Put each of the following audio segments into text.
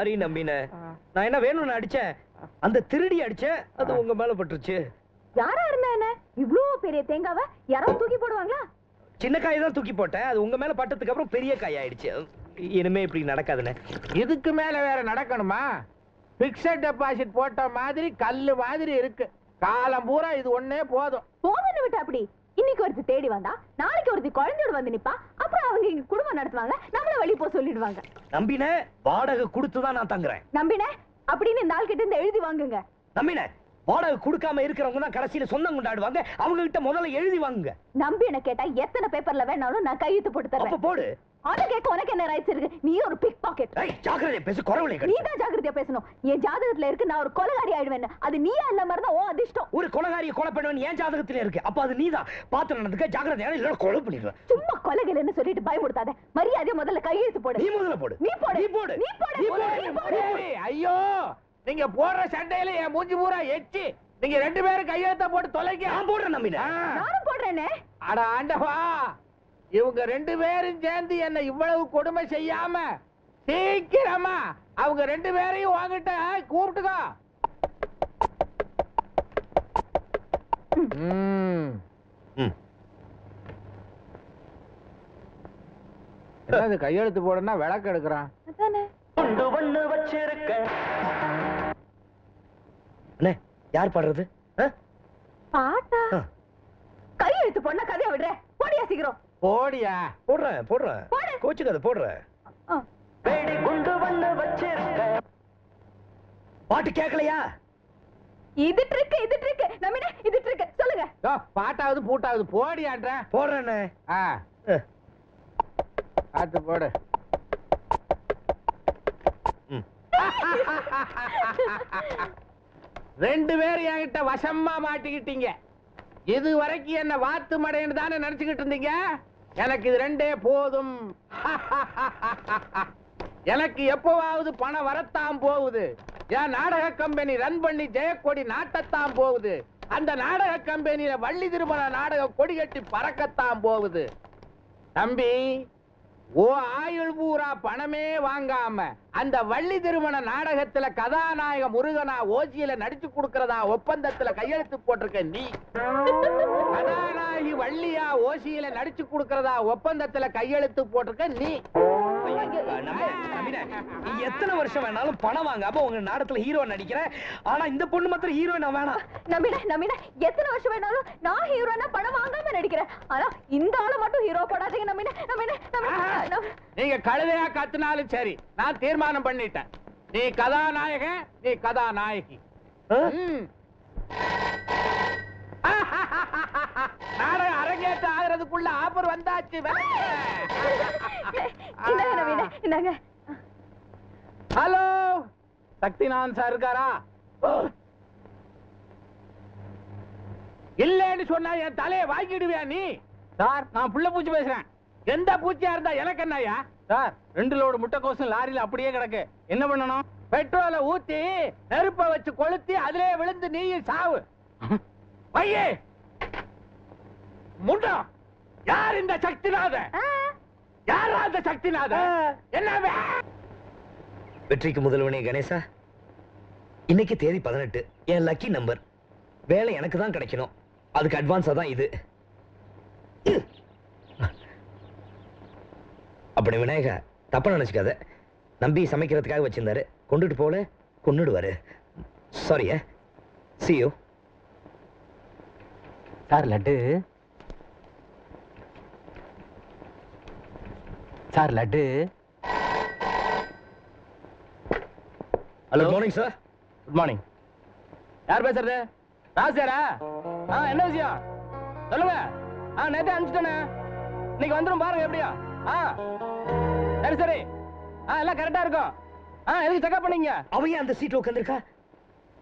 Sorry நம்பின. நான் என்ன வேணும்னு அடிச்சேன். அந்த திருடி அடிச்சேன். அது உங்க மேல பட்டுருச்சு. யாரா இருந்தா என்ன? இவ்ளோ பெரிய தேங்காவ யாராவது தூக்கி போடுவாங்களா? சின்ன காய் தான் தூக்கி போட்டேன். அது உங்க மேல பட்டதுக்கு அப்புறம் பெரிய காய் ஆயிடுச்சு. இனிமே இப்படி நடக்காதுண்ணே இதுக்கு மேல வேற நடக்கணுமா? பிக்சட் டெபாசிட் போட்ட மாதிரி கல்லு மாதிரி இருக்கு. காலம் பூரா இது ஒண்ணே போதும். போதுன்னு விட்டு அப்படி? இன்னைக்கு ஒருத்தி தேடி வந்தா நாளைக்கு ஒருத்தி குழந்தையோட வந்து நிப்பா அப்புறம் அவங்க இங்க குடும்பம் நடத்துவாங்க நம்மள வெளிய போக சொல்லிடுவாங்க. நம்பின வாடகை கொடுத்து தான் நான் தங்குறேன். நம்பினே? அப்படின்னு இந்த ஆள் கிட்ட இருந்து எழுதி வாங்குங்க. நம்பின? வாடகை கொடுக்காம இருக்கிறவங்க தான் கடைசியில சொந்தம் கொண்டாடுவாங்க. அவங்க கிட்ட முதல்ல எழுதி வாங்குங்க. நம்பி என்ன கேட்டா எத்தனை பேப்பர்ல வேணாலும் நான் கையெழுத்து போட்டு தரேன் போடு. அத கேட்க உனக்கு என்ன ரைட்ஸ் இருக்கு? நீ ஒரு பிக் பாக்கெட் ஜாக்கிரதை பேசு குறவளை நீ தான் பேசணும். என் ஜாதகத்துல இருக்கு நான் ஒரு கொலகாரி ஆயிடுவேன் அது நீயா இல்ல மாதிரி தான் ஓ அதிர்ஷ்டம். ஒரு கொலகாரியை கொலை பண்ணுவேன் ஏன் ஜாதகத்துல இருக்கு. அப்ப அது நீதான். பாத்து நடந்துக்க ஜாக்கிரதையான இல்ல கொலை பண்ணிடுவேன். சும்மா கொலைகள்னு சொல்லிட்டு பயமுடுத்தாத மரியாதையா முதல்ல கையெழுத்து போடு. நீ முதல்ல போடு. நீ போடு. நீ போடு. நீ போடு. நீ நீ போடு. ஐயோ. நீங்க போடுற சண்டையில என் மூஞ்சி பூரா எச்சி. நீங்க ரெண்டு பேரும் கையெழுத்த போட்டு தொலைங்க நான் போடுறேன் நம்பின. ஆ. நானும் போடுறேனே. அட ஆண்டவா. இவங்க ரெண்டு பேரும் சேர்ந்து என்ன இவ்வளவு கொடுமை செய்யாம சீக்கிரமா அவங்க ரெண்டு பேரையும் வாங்கிட்ட கூப்பிட்டுக்கோ. என்னது கையெழுத்து போடுனா விளக்கு எடுக்கிறான்? கொண்டு வச்சிருக்க. அண்ணே யார் பாடுறது? பாட்டா. கையெழுத்து போடனா கதையை விடுற போடியா சீக்கிரம். போடியா? போடுறேன் போடுறேன் போடு. கோச்சுக்காத போடுறேன். வேடி குண்டு வந்து வச்சிருக்க. பாட்டு கேட்கலையா இது ட்ரிக் இது ட்ரிக் நம்பினே இது ட்ரிக் சொல்லுங்க. யோ, பாட்டாவது பூட்டாவது போடியான்ற. போடுறேண்ணே ஆ. பார்த்து போடு. ரெண்டு பேரும் என்கிட்ட வசமா மாட்டிக்கிட்டீங்க. இது வரைக்கும் என்ன வாத்து மடைன்னு தானே நினைச்சுக்கிட்டு இருந்தீங்க? எனக்கு இது ரெண்டே போதும். எனக்கு எப்பவாவது பணம் வரத்தான் போகுது. என் நாடக கம்பெனி ரன் பண்ணி ஜெயக்கொடி நாட்டத்தான் போகுது. அந்த நாடக கம்பெனியில வள்ளி திருமண நாடக கொடி கட்டி பறக்கத்தான் போகுது. தம்பி ஓ ஆயுள் பூரா பணமே வாங்காம அந்த வள்ளி திருமண நாடகத்துல கதாநாயக முருகனா ஓசியில நடிச்சு கொடுக்கறதா ஒப்பந்தத்துல கையெழுத்து போட்டிருக்க நீ. கதாநாயக வள்ளியா ஓசியில நடிச்சு கொடுக்கறதா ஒப்பந்தத்துல கையெழுத்து போட்டிருக்க நீ. நீ எத்தனை வருஷம் வேணாலும் பணம் வாங்காம உங்க நாடகத்துல ஹீரோ நடிக்கிற. ஆனா இந்த பொண்ணு மாத்திரம் ஹீரோயின் வேணாம். நம்பினே நம்பினே எத்தனை வருஷம் வேணாலும் நான் ஹீரோனா படம் வாங்காம நடிக்கிறேன். ஆனா இந்த ஆளை மட்டும் ஹீரோ போடாதீங்க நம்பினே நம்பினே நம்பினே நீங்க கழுதையா கத்துனாலும் சரி. நான் தீர்மானம் பண்ணிட்டேன். நீ கதாநாயகன் நீ கதாநாயகி. ஆஃபர் வந்தாச்சு இந்தாங்க ஹலோ சக்திநாதன் சார் இருக்காரா? இல்லன்னு சொன்னா என் தலையை வாங்கிடுவியா நீ? சார் நான் புள்ள பூச்சி பேசுறேன். எந்த பூச்சியா இருந்தா எனக்கு என்னய்யா? சார் ரெண்டு லோடு முட்டைக்கோசும் லாரியில அப்படியே கிடக்கு. என்ன பண்ணணும்? பெட்ரோலை ஊத்தி நெருப்ப வச்சு கொளுத்தி அதிலே விழுந்து நீயும் சாவு. பையே முண்டம் யார் இந்த சக்திநாதன் ஆ, யாரா அந்த சக்திநாதன் என்ன வெற்றிக்கு முதல்வனே கணேசா. இன்னைக்கு தேதி பதினெட்டு. என் லக்கி நம்பர். வேலை எனக்கு தான் கிடைக்கணும். அதுக்கு அட்வான்ஸா தான் இது. அப்படி விநாயகா தப்பா நினைச்சுக்காத. நம்பி சமைக்கிறதுக்காக வச்சிருந்தாரு. கொண்டுட்டு போல கொன்னுடுவாரு. சாரியா see you. Sir Laddu. Sir Laddu. Hello good morning sir good morning யார் பேசுறது? ராசியாரா ஆ என்ன விஷயம்? சொல்லுங்க. ஆ நேத்தே அனுப்பிச்சிட்டேனே. இன்னைக்கு வந்துரும் பாருங்க எப்படியா. ஆ சரி சரி. ஆ எல்லாம் கரெக்டா இருக்கும். ஆ எதுக்கு செக்அப் பண்ணீங்க? ஏன் அந்த சீட்ல உட்காந்துருக்கா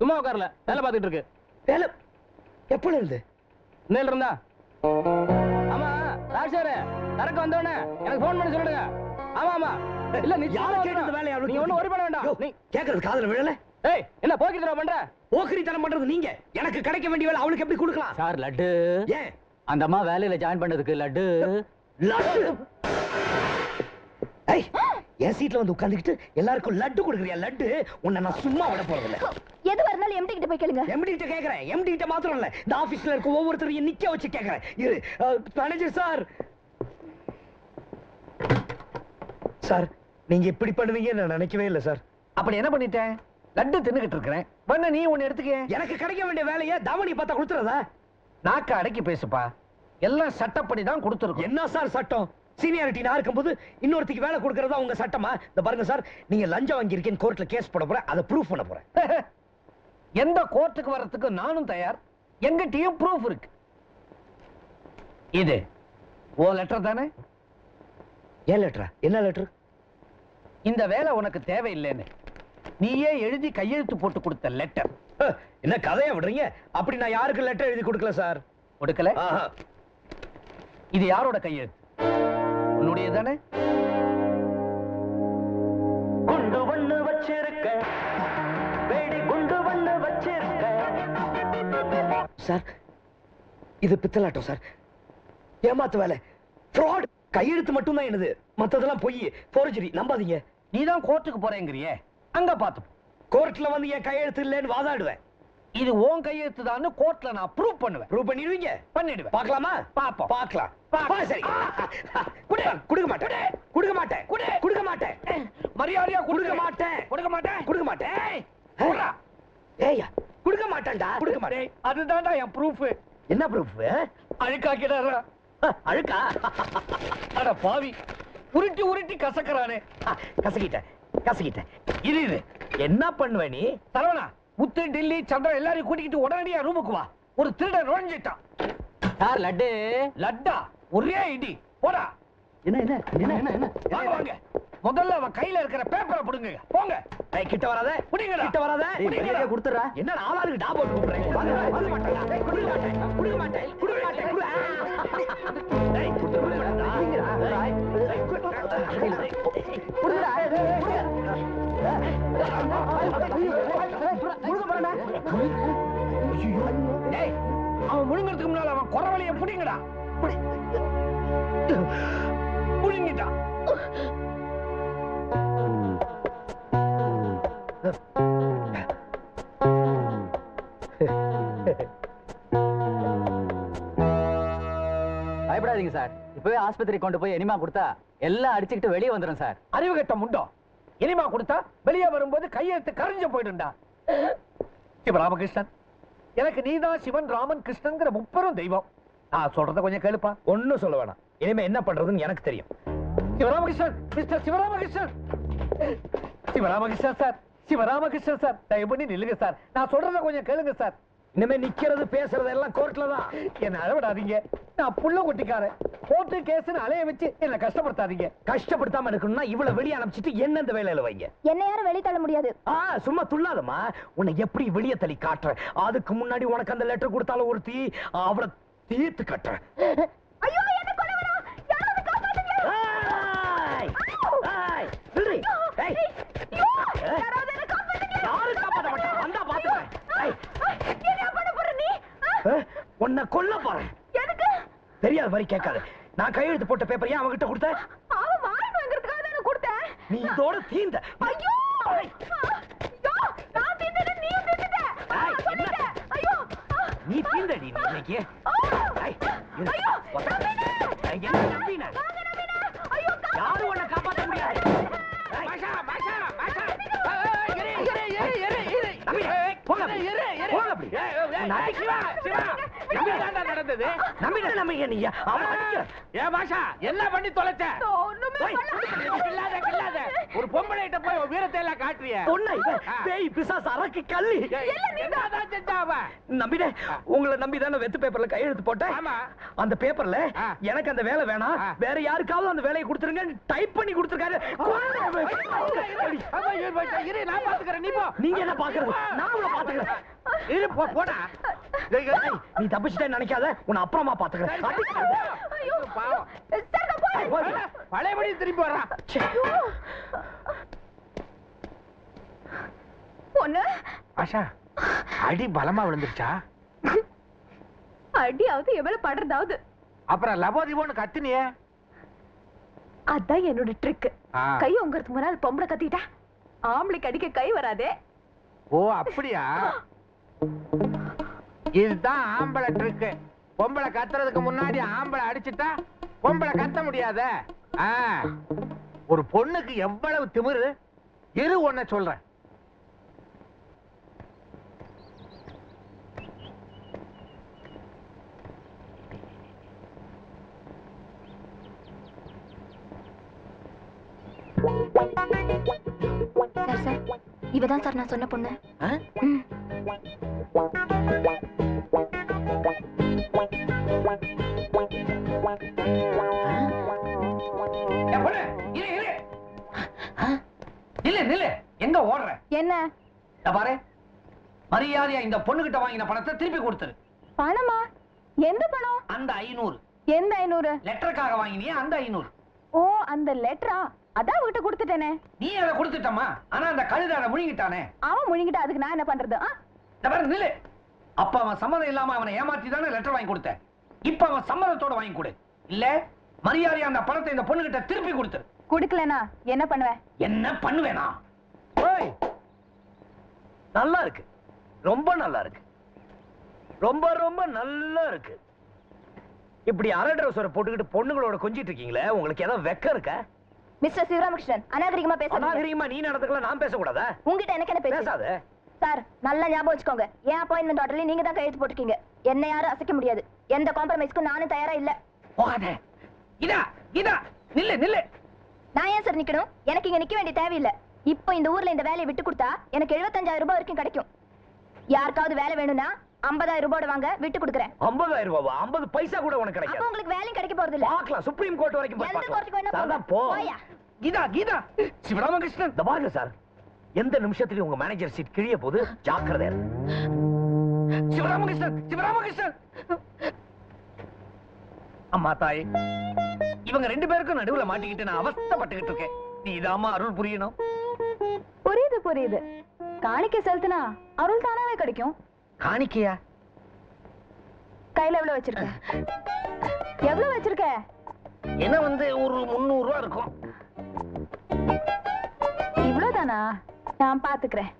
சும்மா உட்காரல. வேலை பார்த்துட்டு இருக்கு. வேலை? எப்பல இருந்து? இன்னையில இருந்தா ஆமா ராஜாரு சரக்கு வந்தோடனே எனக்கு ஃபோன் பண்ணி சொல்லுங்க. ஆமா ஆமா. இல்ல நீ யார கேட்டது வேலையை அவளுக்கு நீ ஒண்ணும் worry பண்ண வேண்டாம். நீ கேக்குறது காதுல விழல? ஏய் என்ன போக்கி தர பண்ற? போக்கிரித்தனம் பண்றது நீங்க. எனக்கு கிடைக்க வேண்டிய வேலை அவளுக்கு எப்படி கொடுக்கலாம்? சார் லட்டு. ஏன்? அந்த அம்மா வேலையில ஜாயின் பண்ணதுக்கு லட்டு. லட்டு. ஏய் என் சீட்ல வந்து உட்கார்ந்துக்கிட்டு எல்லாருக்கும் லட்டு கொடுக்குறியா லட்டு? உன்னை நான் சும்மா விட போறதில்ல எது வரனாலும் எம்டி கிட்ட போய் கேளுங்க. எம்டி கிட்ட கேக்குறேன். எம்டி கிட்ட மாத்திரம் இல்ல. இந்த ஆபீஸ்ல இருக்க ஒவ்வொருத்தரையும் நிக்க வச்சு கேக்குறேன். இரு மேனேஜர் சார் சார். நீங்க இப்படி பண்ணுவீங்க நான் நினைக்கவே இல்லை சார். அப்படி என்ன பண்ணிட்டேன்? லட்டு தின்னுகிட்டு இருக்கிறேன். பண்ண நீ ஒன்னு எடுத்துக்க. எனக்கு கிடைக்க வேண்டிய வேலையை தவணி பார்த்தா கொடுத்துறதா? நாக்க அடக்கி பேசுப்பா. எல்லாம் சட்டப்படி தான் கொடுத்துருக்கோம். என்ன சார் சட்டம்? சீனியாரிட்டி நான் இருக்கும்போது இன்னொருத்திக்கு வேலை கொடுக்கறதா உங்க சட்டமா? இந்த பாருங்க சார் நீங்க லஞ்சம் வாங்கியிருக்கேன் கோர்ட்ல கேஸ் போட போறேன் அதை ப்ரூஃப் பண்ண போறேன். எந்த கோர்ட்டுக்கு வர்றதுக்கு நானும் தயார். எங்கிட்டயும் ப்ரூஃப் இருக்கு. இது ஓ லெட்டர் தானே? ஏன் லெட்டரா என்ன லெட்டர் இந்த வேலை உனக்கு தேவையில்லைன்னு. நீயே எழுதி கையெழுத்து போட்டு கொடுத்த லெட்டர் என்ன கதையா விடுறீங்க? அப்படி நான் யாருக்கு லெட்டர் எழுதி கொடுக்கல சார் கொடுக்கல. இது யாரோட கையெழுத்து? உன்னுடைய தானே குண்டு ஒண்ணு வச்சிருக்க. வேடி குண்டு ஒண்ணு வச்சிருக்க. சார் இது பித்தலாட்டம் சார் ஏமாத்து வேலை. ஃப்ராட் கையெழுத்து மட்டும் தான் என்னது? மத்ததெல்லாம் பொய். போர்ஜரி நம்பாதீங்க. நீ தான் கோர்ட்டுக்கு போறேங்கிறியே. அங்க பாத்து கோர்ட்ல வந்து என் கையெழுத்து இல்லைன்னு வாதாடுவேன். இது உன் கையெழுத்து தான் கோர்ட்ல நான் ப்ரூவ் பண்ணுவேன். ப்ரூவ் பண்ணிடுவீங்க? பண்ணிடுவேன். பார்க்கலாமா? பாப்போம். பார்க்கலாம். சரி. குடு. கொடுக்க மாட்டேன். கொடுக்க மாட்டேன். குடு. கொடுக்க மாட்டேன். மரியாதையா கொடுக்க மாட்டேன். கொடுக்க மாட்டேன். கொடுக்க மாட்டேன். ஏய்யா கொடுக்க மாட்டேன்டா. கொடுக்க மாட்டேன். அதுதான்டா என் ப்ரூஃப் என்ன ப்ரூஃப் அழுக்காக்கிடாரா அழுக்கா? அட பாவி. உருட்டி உருட்டி கசக்கறானே. கசக்கிட்டேன் கசக்கிட்டேன். இது இது என்ன பண்ணுவ நீ? சரவணா முத்து டில்லி சந்திரன் எல்லாரையும் கூட்டிக்கிட்டு உடனடியா ரூமுக்கு வா. ஒரு திருடன் நுழைஞ்சிட்டான். சார் லட்டு? லட்டா? ஒரே இடி. போடா. என்ன என்ன என்ன என்ன என்ன? வாங்க வாங்க. முதல்ல அவன் கையில இருக்கிற பேப்பரை புடுங்க போங்க கிட்ட வராத புடிங்கடா. கிட்ட வராத கொடுத்துறா என்ன ஆளாளுக்கு டா போட்டு. ஏய், கொடுக்க மாட்டேன் கொடுக்க மாட்டேன் கொடுக்க மாட்டேன் அவன் முழுங்கறதுக்கு முன்னால அவன் குறவழிய புடிங்கடா புடிங்கிட்டான் இப்பவே ஆஸ்பத்திரி கொண்டு போய் எனிமா கொடுத்தா எல்லாம் அடிச்சுக்கிட்டு வெளியே வந்துடும் சார். அறிவு கட்ட முண்டோ? இனிமா கொடுத்தா வெளியே வரும்போது கையெழுத்து கரைஞ்சு போயிடும்டா. சிவராமகிருஷ்ணன் எனக்கு நீதான் சிவன் ராமன் கிருஷ்ணன்ங்கிற முப்பெரும் தெய்வம். நான் சொல்றத கொஞ்சம் கேளுப்பா. ஒண்ணும் சொல்ல வேணாம். இனிமே என்ன பண்றதுன்னு எனக்கு தெரியும். Sivaramakrishnan mister Sivaramakrishnan. Sivaramakrishnan sir Sivaramakrishnan sir தயவு பண்ணி நில்லுங்க சார். நான் சொல்றத கொஞ்சம் கேளுங்க சார். இனிமே நிக்கிறது பேசுறது எல்லாம் கோர்ட்ல தான். என்ன அழவிடாதீங்க. நான் புள்ள கொட்டிக்காரன். கோர்ட்டு கேஸ்னு அலைய வச்சு என்ன கஷ்டப்படுத்தாதீங்க. கஷ்டப்படுத்தாம இருக்கணும்னா இவ்வளவு வெளிய அனுப்பிச்சிட்டு என்ன இந்த வேலையில வைங்க? என்ன யாரும் வெளிய தள்ள முடியாது. ஆ சும்மா துள்ளாதம்மா. உன்னை எப்படி வெளிய தள்ளி காட்டுறேன்? அதுக்கு முன்னாடி உனக்கு அந்த லெட்டர் கொடுத்தாலும் ஒரு தீ அவளை தீர்த்து கட்டுறேன். ஐயோ என்ன கொலை வரா யாராவது காப்பாத்துங்க ஏய்! ஏய்! நில்றி! ஏய்! யாராவது என்ன காப்பாத்துங்க யாரும் காப்பாத்த மாட்டா. வந்தா பாத்துக்கிறேன். ஏய்! என்ன பண்ண போற நீ? உன்னை கொல்ல போறேன். தெரியாத மாதிரி கேட்காத நான் கையெழுத்து போட்ட பேப்பர் ஏன் அவகிட்ட கொடுத்த அவன் வாய் வாங்குறதுக்காக தானே கொடுத்தேன் நீ இதோட தீந்த ஐயோ ஏய்! ஐயோ நான் தீந்துட்டு நீயும் தீந்துட்ட ஆ, ஏய், சொல்லிட்டேன். ஐயோ. நீ தீந்தடி நீ இன்னைக்கு. ஏய். ஐயோ நம்பினே. ஏய், என்ன நம்பின? ஐயோ யாரும் உன்னை காப்பாத்த முடியாது ஏய், பாஷா பாஷா பாஷா இரு இரு இரு இரு இரு நம்பி, போங்க. இரு, இரு. போங்க அப்படி. ஏய், ஏய், ஏய், நம்பி. சிவா, நடந்தது? நம்பின நம்பிக்க நீ. ஏ பாஷா என்ன பண்ணி தொலைச்ச. கில்லாத கில்லாத ஒரு பொம்பளை கிட்ட போய் வீரத்தை எல்லாம் காட்டுறிய? இவன்? பேய் பிசாசு அரக்கு கள்ளி. என்னதான் செஞ்சா அவ? நம்பினே உங்களை நம்பி தானே வெத்து பேப்பர்ல கையெழுத்து போட்டேன். ஆமா. அந்த பேப்பர்ல. எனக்கு அந்த வேலை வேணாம். வேற யாருக்காவது அந்த வேலையை கொடுத்துருங்க டைப் பண்ணி கொடுத்துருக்காரு. இரு, நான் பாத்துக்கிறேன் நீ போ. நீங்க என்ன பாக்குறது? நான் உங்களை பாத்துக்கிறேன். இரு போ போடா. நீ தப்பிச்சிட்டேன்னு நினைக்காத. உன்னை அப்புறமா பாத்துக்கிறேன். பழையபடி திரும்பி வர்றான். பொண்ணு. ஆஷா அடி பலமா விழுந்துருச்சா? அடியாவது எவ்வளவு படுறதாவது. அப்புறம் லபோதிபோன்னு கத்துனியே. அதான் என்னோட ட்ரிக். கை உங்கறதுக்கு முன்னால் பொம்பளை கத்திட்டா? ஆம்பளைக்கு அடிக்க கை வராதே. ஓ அப்படியா? இதுதான் ஆம்பளை ட்ரிக்கு பொம்பளை கத்துறதுக்கு முன்னாடி ஆம்பளை அடிச்சிட்டா பொம்பளை கத்த முடியாத? ஒரு பொண்ணுக்கு எவ்வளவு திமிரு? இரு ஒன்ன சொல்றேன். Sir sir. இவதான் சார் நான் சொன்ன பொண்ணு. நில்லு நில்லு. எங்க ஓடுற? என்ன? பாரு. மரியாதையா இந்த பொண்ணுகிட்ட வாங்கின பணத்தை திருப்பி கொடுத்துரு. பணமா? எந்த பணம்? அந்த ஐநூறு. எந்த ஐநூறு? லெட்டருக்காக வாங்கினியே அந்த ஐநூறு. ஓ அந்த லெட்டரா? அதான் அவகிட்ட கொடுத்துட்டேனே. நீ அதை கொடுத்துட்டமா ஆனா அந்த கழுதை அதை முழுங்கிட்டானே. அவன் முழுங்கிட்ட அதுக்கு நான் என்ன பண்றது? நில்லு. அப்ப அவன் சம்மதம் இல்லாம அவனை ஏமாத்தி தானே லெட்டர் வாங்கி கொடுத்த இப்ப அவன் சம்மதத்தோட வாங்கி கொடு. இல்ல மரியாதையா அந்த பணத்தை இந்த பொண்ணுகிட்ட திருப்பி கொடுத்துரு குடுக்கலனா என்ன பண்ணுவேன் என்ன பண்ணுவேனா? ஓய் நல்லா இருக்கு. ரொம்ப நல்லா இருக்கு. ரொம்ப ரொம்ப நல்லா இருக்கு. இப்படி அரை ட்ரௌசரை போட்டுக்கிட்டு பொண்ணுங்களோட கொஞ்சிட்டு இருக்கீங்களே உங்களுக்கு ஏதாவது வெக்கம் இருக்கா? மிஸ்டர் சிவராமகிருஷ்ணன் அநாகரிகமா பேசாதீங்க. அநாகரிகமா நீ நடந்துக்கலாம் நான் பேசக்கூடாதா? உங்ககிட்ட எனக்கு என்ன பேச பேசாத. சார் நல்லா ஞாபகம் வச்சுக்கோங்க. என் அப்பாயின்மெண்ட் ஆர்டர்ல நீங்க தான் கையெழுத்து போட்டிருக்கீங்க. என்ன யாரும் அசைக்க முடியாது. எந்த காம்ப்ரமைஸ்க்கும் நானும் தயாரா இல்ல. போகாத. இதா இதா நில்லு நில்லு. நான் ஏன் சார் நிக்கணும்? எனக்கு இங்க நிக்க வேண்டிய தேவையில்லை. இப்போ இந்த ஊர்ல இந்த வேலையை விட்டு கொடுத்தா எனக்கு 75000 ரூபாய் வரைக்கும் கிடைக்கும். யாருக்காவது வேலை வேணும்னா 50000 ரூபாயோட வாங்க விட்டு கொடுக்குறேன். ஐம்பதாயிரம் ரூபாவா? ஐம்பது பைசா கூட உனக்கு அப்போ கிடைக்காது உங்களுக்கு வேலையும் கிடைக்க போறது இல்ல. பார்க்கலாம். சுப்ரீம் கோர்ட் வரைக்கும் எந்த கோர்ட்டுக்கு வேணா போ. போயா. கீதா கீதா. சிவராமகிருஷ்ணன். இந்த பாருங்க சார். எந்த நிமிஷத்துலயும் உங்க மேனேஜர் சீட் கிழிய போது ஜாக்கிரதையா இருக்கு. சிவராமகிருஷ்ணன் சிவராமகிருஷ்ணன். அம்மா தாய். இவங்க ரெண்டு பேருக்கும் நடுவுல மாட்டிக்கிட்டு நான் அவஸ்தைப்பட்டுக்கிட்டு இருக்கேன். நீதாம்மா அருள் புரியணும். புரியுது புரியுது. காணிக்கை செலுத்தினா அருள் தானாவே கிடைக்கும். காணிக்கையா? கையில எவ்வளவு வச்சிருக்க? எவ்வளவு வச்சிருக்க? என்ன வந்து ஒரு முந்நூறு ரூபா இருக்கும். இவ்வளவுதானா? நான் பாத்துக்கிறேன்.